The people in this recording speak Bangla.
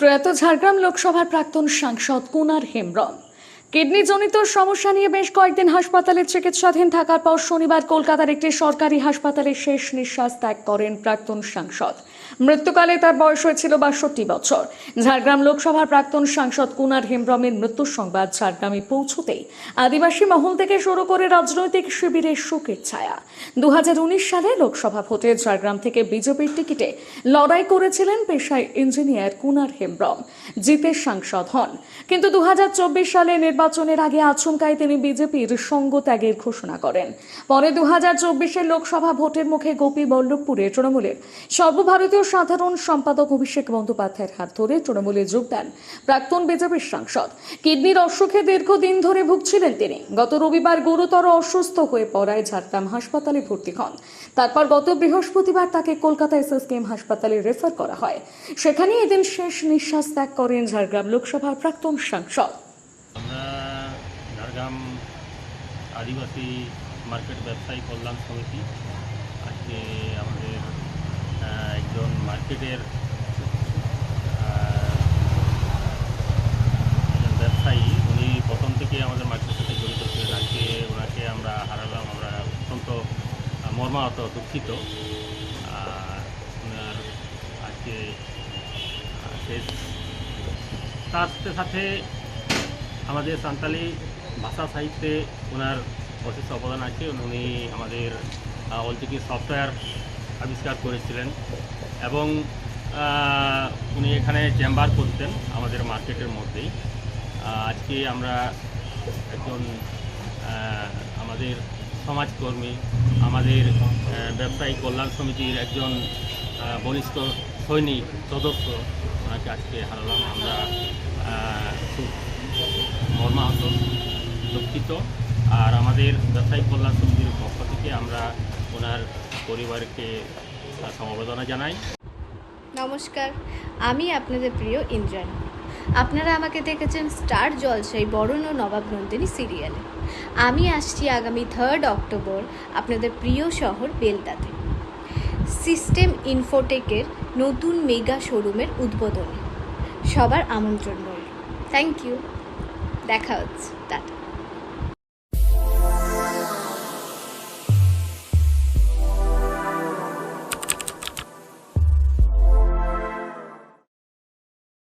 প্রয়াত ঝাড়গ্রাম লোকসভার প্রাক্তন সাংসদ কুনার হেমব্রম। কিডনিজনিত সমস্যা নিয়ে বেশ কয়েকদিন হাসপাতালে চিকিৎসাধীন থাকার পর শনিবার কলকাতার একটি সরকারি হাসপাতালে শেষ নিঃশ্বাস ত্যাগ করেন প্রাক্তন সাংসদ। মৃত্যুকালে তার বয়স হয়েছিল বাষট্টি বছর। ঝাড়গ্রাম লোকসভার প্রাক্তন সাংসদ কুনার হেমব্রমের মৃত্যুর সংবাদ ঝাড়গ্রামে পৌঁছতেই আদিবাসী মহল থেকে শুরু করে রাজনৈতিক শিবিরের শোকের ছায়া। দু হাজার উনিশ সালে লোকসভা ভোটে ঝাড়গ্রাম থেকে বিজেপির টিকিটে লড়াই করেছিলেন পেশায় ইঞ্জিনিয়ার কুনার হেমব্রম জিতে সাংসদ হন। কিন্তু দু হাজার চব্বিশ সালে নির্বাচনের আগে আচমকায় তিনি বিজেপির সঙ্গ ত্যাগের ঘোষণা করেন। পরে দু হাজার লোকসভা ভোটের মুখে গোপী বল্লভপুরে তৃণমূলের সর্বভারতীয় সাধারণ সম্পাদক অভিষেক বন্দ্যোপাধ্যায়ের হাত ধরে তৃণমূলে যোগ দেন প্রাক্তন বিজেপির সাংসদ। কিডনির অসুখে দীর্ঘদিন ধরে ভুগছিলেন তিনি। গত রবিবার গুরুতর অসুস্থ হয়ে পড়ায় ঝাড়গ্রাম হাসপাতালে ভর্তি হন। তারপর গত বৃহস্পতিবার তাকে কলকাতা এসএসকেএম হাসপাতালে রেফার করা হয়। সেখানে এদিন শেষ নিঃশ্বাস ত্যাগ করেন ঝাড়গ্রাম লোকসভার প্রাক্তন সাংসদ। ঝাড়গ্রাম আদিবাসী মার্কেট ব্যবসায়ী কল্যাণ সমিতি আজকে আমাদের একজন মার্কেটের একজন ব্যবসায়ী, উনি প্রথম থেকে আমাদের মার্কেটের সাথে জড়িত ছিলেন। আজকে ওনাকে আমরা হারালাম, আমরা অত্যন্ত মর্মাহত, দুঃখিত। ওনার আজকে শেষ। তার সাথে সাথে আমাদের সান্তালি ভাষা সাহিত্যে ওনার অশেষ অবদান আছে। উনি আমাদের অলচিকি সফটওয়্যার আবিষ্কার করেছিলেন। এবং উনি এখানে চেম্বার করতেন আমাদের মার্কেটের মধ্যেই। আজকে আমরা একজন আমাদের সমাজকর্মী, আমাদের ব্যবসায়ী কল্যাণ সমিতির একজন বলিষ্ঠ সৈনিক, সদস্য ওনাকে আজকে হারালাম। আমরা খুব মর্মাহত। দুঃখিত। আর আমাদের ব্যবসায়ী কল্যাণ সমিতির পক্ষ থেকে আমরা ওনার পরিবারকে সমবেদনা জানাই। নমস্কার, আমি আপনাদের প্রিয় ইন্দ্রাণী। আপনারা আমাকে দেখেছেন স্টার জলসাই বরণ ও নবাব নন্দিনী সিরিয়ালে। আমি আসছি আগামী থার্ড অক্টোবর আপনাদের প্রিয় শহর বেলদাতে। সিস্টেম ইনফোটেকের নতুন মেগা শোরুমের উদ্বোধনে। সবার আমন্ত্রণ রইল। Thank you. দেখা হচ্ছে। টাটা।